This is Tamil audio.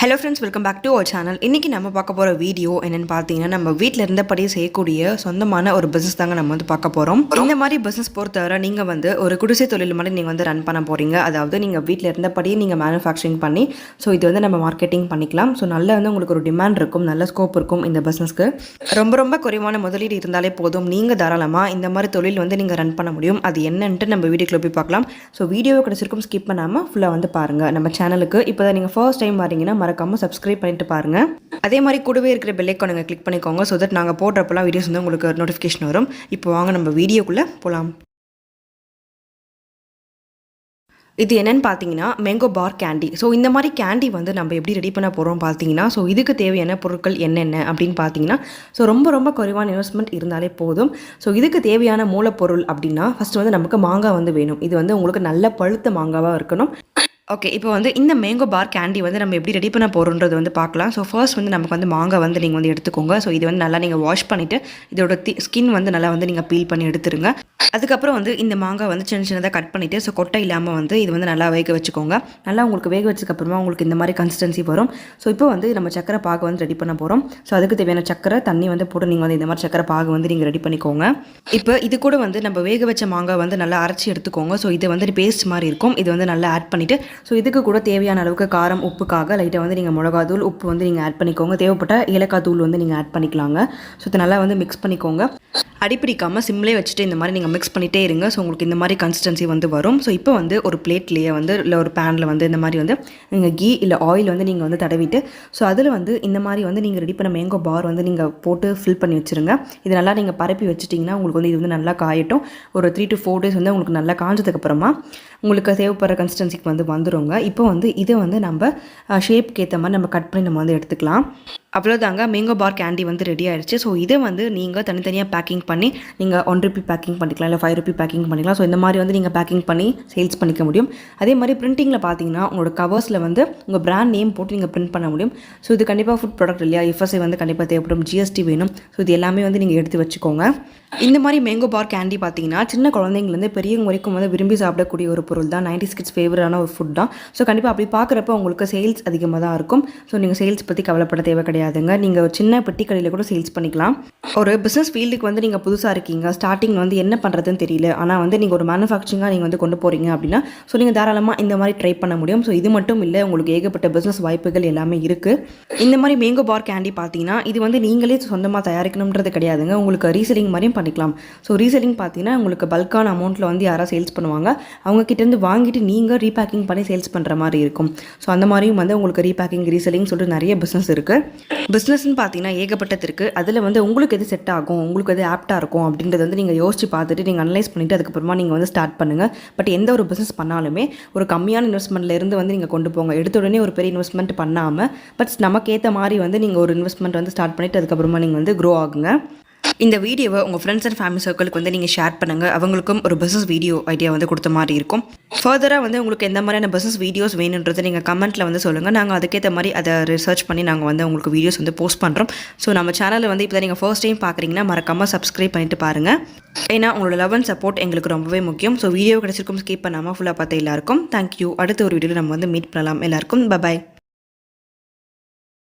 Hello friends welcome back to our channel இன்றைக்கி நம்ம பார்க்க போகிற வீடியோ என்னென்னு பார்த்தீங்கன்னா நம்ம வீட்டில் இருந்தபடியே செய்யக்கூடிய சொந்தமான ஒரு பிஸ்னஸ் தாங்க நம்ம வந்து பார்க்க போகிறோம் இந்த மாதிரி பிஸ்னஸ் பொறுத்தவரை நீங்கள் வந்து ஒரு குடிசை தொழில் மாதிரி நீங்கள் வந்து ரன் பண்ண போகிறீங்க அதாவது நீங்கள் வீட்டில் இருந்தபடியே நீங்கள் மேனுஃபேக்சரிங் பண்ணி ஸோ இது வந்து நம்ம மார்க்கெட்டிங் பண்ணிக்கலாம். ஸோ நல்ல வந்து உங்களுக்கு ஒரு டிமாண்ட் இருக்கும் நல்ல ஸ்கோப் இருக்கும் இந்த பிஸ்னஸ்க்கு ரொம்ப ரொம்ப குறைவான முதலீடு இருந்தாலே போதும். நீங்கள் தாராளமாக இந்த மாதிரி தொழில் வந்து நீங்கள் ரன் பண்ண முடியும். அது என்னன்ட்டு நம்ம வீடியோக்குள்ள போய் பார்க்கலாம். ஸோ வீடியோ கிடச்சிருக்கும் ஸ்கிப் பண்ணாமல் ஃபுல்லாக வந்து பாருங்கள் நம்ம சேனலுக்கு இப்போ தான் நீங்கள் ஃபர்ஸ்ட் டைம் வரீங்கன்னா மறக்காமல் சப்ஸ்கிரைப் பண்ணிட்டு பாருங்கள் அதே மாதிரி கூடவே இருக்கிற பெல்லைக்கானுங்க கிளிக் பண்ணிக்கோங்க ஸோ தட் நாங்கள் போடுறப்பெல்லாம் வீடியோஸ் வந்து உங்களுக்கு நோட்டிஃபிகேஷன் வரும். இப்போ வாங்க நம்ம வீடியோக்குள்ளே போகலாம் இது என்னென்னு பார்த்தீங்கன்னா மேங்கோ பார் கேண்டி ஸோ இந்த மாதிரி கேண்டி வந்து நம்ம எப்படி ரெடி பண்ண போகிறோம் பார்த்தீங்கன்னா ஸோ இதுக்கு தேவையான பொருட்கள் என்னென்ன அப்படின்னு பார்த்தீங்கன்னா ஸோ ரொம்ப ரொம்ப குறைவான இன்வெஸ்ட்மெண்ட் இருந்தாலே போதும். ஸோ இதுக்கு தேவையான மூலப்பொருள் அப்படின்னா ஃபஸ்ட்டு வந்து நமக்கு மாங்காய் வந்து வேணும். இது வந்து உங்களுக்கு நல்ல பழுத்த மாங்காவாக இருக்கணும். ஓகே இப்போ வந்து இந்த மேங்கோ பார் கேண்டி வந்து நம்ம எப்படி ரெடி பண்ண போகிறோன்றது வந்து பார்க்கலாம். ஸோ ஃபர்ஸ்ட் வந்து நமக்கு வந்து மாங்காய் வந்து நீங்கள் வந்து எடுத்துக்கோங்க. ஸோ இது வந்து நல்லா நீங்கள் வாஷ் பண்ணிவிட்டு இதோட தி ஸ்கின் வந்து நல்லா வந்து நீங்கள் பீல் பண்ணி எடுத்துருங்க. அதுக்கப்புறம் வந்து இந்த மாங்காய் வந்து சின்ன சின்னதாக கட் பண்ணிவிட்டு ஸோ கொட்டை இல்லாமல் வந்து இது வந்து நல்லா வேக வச்சுக்கோங்க. நல்லா உங்களுக்கு வேக வச்சதுக்கப்புறமா உங்களுக்கு இந்த மாதிரி கன்சிஸ்டன்சி வரும். ஸோ இப்போ வந்து நம்ம சக்கரை பாகு வந்து ரெடி பண்ண போகிறோம் ஸோ அதுக்கு தேவையான சக்கரை தண்ணி வந்து போட்டு நீங்கள் வந்து இந்த மாதிரி சக்கரை பாகு வந்து நீங்கள் ரெடி பண்ணிக்கோங்க. இப்போ இது கூட வந்து நம்ம வேக வச்ச மாங்காய் வந்து நல்லா அரைச்சி எடுத்துக்கோங்க. ஸோ இது வந்து பேஸ்ட் மாதிரி இருக்கும். இது வந்து நல்லா ஆட் பண்ணிவிட்டு ஸோ இதுக்கு கூட தேவையான அளவுக்கு காரம் உப்புக்காக லைட்டாக வந்து நீங்கள் மிளகாத்தூள் உப்பு வந்து நீங்கள் ஆட் பண்ணிக்கோங்க. தேவைப்பட்ட ஏலக்காய் தூள் வந்து நீங்கள் ஆட் பண்ணிக்கலாங்க. ஸோ இது நல்லா வந்து மிக்ஸ் பண்ணிக்கோங்க. அடிப்பிடிக்காமல் சிம்லே வச்சுட்டு இந்த மாதிரி நீங்கள் மிக்ஸ் பண்ணிகிட்டே இருங்க. ஸோ உங்களுக்கு இந்த மாதிரி கன்சிஸ்டன்சி வந்து வரும். ஸோ இப்போ வந்து ஒரு பிளேட்லேயே வந்து இல்லை ஒரு பேனில் வந்து இந்த மாதிரி வந்து நீங்கள் கீ இல்லை ஆயில் வந்து நீங்கள் வந்து தடவிட்டு ஸோ அதில் வந்து இந்த மாதிரி வந்து நீங்கள் ரெடி பண்ண மேங்கோ பார் வந்து நீங்கள் போட்டு ஃபில் பண்ணி வச்சுருங்க. இது நல்லா நீங்கள் பரப்பி வச்சுட்டிங்கன்னா உங்களுக்கு வந்து இது வந்து நல்லா காயட்டும். ஒரு த்ரீ டு ஃபோர் டேஸ் வந்து உங்களுக்கு நல்லா காஞ்சதுக்கப்புறமா உங்களுக்கு தேவைப்படுற கன்சிஸ்டன்சிக்கு வந்து வந்துடுங்க இப்போ வந்து இதை வந்து நம்ம ஷேப்க்கு ஏற்ற மாதிரி நம்ம கட் பண்ணி நம்ம வந்து எடுத்துக்கலாம். அவ்வளோதாங்க மேங்கோ பார் கேண்டி வந்து ரெடி ஆயிடுச்சு. ஸோ இதை வந்து நீங்கள் தனித்தனியாக பேக்கிங் பண்ணி நீங்கள் ஒன் ருபி பேக்கிங் பண்ணிக்கலாம் இல்லை ஃபைவ் ருபி பேக்கிங் பண்ணிக்கலாம். ஸோ இந்த மாதிரி வந்து நீங்கள் பேக்கிங் பண்ணி சேல்ஸ் பண்ணிக்க முடியும். அதே மாதிரி பிரிண்டிங்கில் பார்த்தீங்கன்னா உங்களோட கவர்ஸில் வந்து உங்கள் பிராண்ட் நேம் போட்டு நீங்கள் பிரிண்ட் பண்ண முடியும். ஸோ இது கண்டிப்பாக ஃபுட் ப்ராடக்ட் இல்லையா? எஃப்எஸ்ஐ வந்து கண்டிப்பாக தேவைப்படும். ஜிஎஸ்டி வேணும். ஸோ இது எல்லாமே வந்து நீங்கள் எடுத்து வச்சுக்கோங்க. இந்த மாதிரி மேங்கோ பார் கேண்டி பார்த்தீங்கன்னா சின்ன குழந்தைங்கலேருந்து பெரியவங்க வரைக்கும் வந்து விரும்பி சாப்பிடக்கூடிய ஒரு பொருள் தான். நைன்டி கிட்ஸ் ஃபேவரான ஒரு ஃபுட் தான். ஸோ கண்டிப்பாக அப்படி பார்க்குறப்ப உங்களுக்கு சேல்ஸ் அதிகமாக தான் இருக்கும். ஸோ நீங்கள் சேல்ஸ் பற்றி கவலைப்பட தேவை கிடையாது கிடையாதுங்க. நீங்கள் ஒரு சின்ன பெட்டி கடையில் கூட சேல்ஸ் பண்ணிக்கலாம். ஒரு பிஸ்னஸ் ஃபீல்டுக்கு வந்து நீங்கள் புதுசாக இருக்கீங்க. ஸ்டார்டிங் வந்து என்ன பண்ணுறதுன்னு தெரியல. ஆனால் வந்து நீங்கள் ஒரு மேனுஃபேக்சரிங்காக நீங்கள் வந்து கொண்டு போகிறீங்க அப்படின்னா ஸோ நீங்கள் தாராளமாக இந்த மாதிரி ட்ரை பண்ண முடியும். ஸோ இது மட்டும் இல்லை உங்களுக்கு ஏகப்பட்ட பிஸ்னஸ் வாய்ப்புகள் எல்லாமே இருக்குது இந்த மாதிரி மேங்கோ பார் கேண்டி பார்த்தீங்கன்னா இது வந்து நீங்களே சொந்தமாக தயாரிக்கணுன்றது கிடையாதுங்க. உங்களுக்கு ரீசெல்லிங் மாதிரியும் பண்ணிக்கலாம். ஸோ ரீசெல்லிங் பார்த்தீங்கன்னா உங்களுக்கு பல்கான அமௌண்ட்டில் வந்து யாராவது சேல்ஸ் பண்ணுவாங்க. அவங்க கிட்டேருந்து வாங்கிட்டு நீங்கள் ரீபேக்கிங் பண்ணி சேல்ஸ் பண்ணுற மாதிரி இருக்கும். ஸோ அந்த மாதிரியும் வந்து உங்களுக்கு ரீபேக்கிங் ரீசெல்லிங் சொல்லிட்டு நிறைய பிஸ்னஸ் இருக்குது பிஸ்னஸ்ன்னு பார்த்தீங்கன்னா ஏகப்பட்டது அதில் வந்து உங்களுக்கு எது செட் ஆகும் உங்களுக்கு எது ஆப்டாக இருக்கும் அப்படின்றத வந்து நீங்கள் யோசிச்சு பார்த்துட்டு நீங்கள் அனலைஸ் பண்ணிவிட்டு அதுக்கப்புறமா நீங்கள் வந்து ஸ்டார்ட் பண்ணுங்கள் பட் எந்த ஒரு பிஸ்னஸ் பண்ணாலுமே ஒரு கம்மியான இன்வெஸ்ட்மெண்ட்லேருந்து வந்து நீங்கள் கொண்டு போங்க. எடுத்த உடனே ஒரு பெரிய இன்வெஸ்ட்மெண்ட் பண்ணாமல் பட் நமக்கு ஏற்ற மாதிரி வந்து நீங்கள் ஒரு இன்வெஸ்ட்மெண்ட் வந்து ஸ்டார்ட் பண்ணிவிட்டு அதுக்கப்புறமா நீங்கள் வந்து க்ரோ ஆகுங்க. இந்த வீடியோவை உங்கள் ஃப்ரெண்ட்ஸ் அண்ட் ஃபேமிலி சர்க்கிளுக்கு வந்து நீங்கள் ஷேர் பண்ணுங்கள் அவங்களுக்கும் ஒரு பிஸ்னஸ் வீடியோ ஐடியா வந்து கொடுத்த மாதிரி இருக்கும். ஃபர்தராக வந்து உங்களுக்கு எந்த மாதிரியான பிஸ்னஸ் வீடியோஸ் வேணுன்றதை நீங்கள் கமெண்ட்டில் வந்து சொல்லுங்கள் நாங்கள் அதுக்கேற்ற மாதிரி அதை ரிசர்ச் பண்ணி நாங்கள் வந்து உங்களுக்கு வீடியோஸ் வந்து போஸ்ட் பண்ணுறோம் ஸோ நம்ம சேனலில் வந்து இப்போ நீங்கள் ஃபர்ஸ்ட் டைம் பார்க்குறீங்கன்னா மறக்காமல் சப்ஸ்கிரைப் பண்ணிட்டு பாருங்கள் ஏன்னா உங்களோட லவ் அண்ட் சப்போர்ட் எங்களுக்கு ரொம்பவே முக்கியம். ஸோ வீடியோ கிடச்சிருக்கும் ஸ்கிப் பண்ணாமல் ஃபுல்லாக பார்த்து எல்லாருக்கும் தேங்க்யூ அடுத்த ஒரு வீடியோவில் நம்ம வந்து மீட் பண்ணலாம். எல்லாருக்கும் பபாய்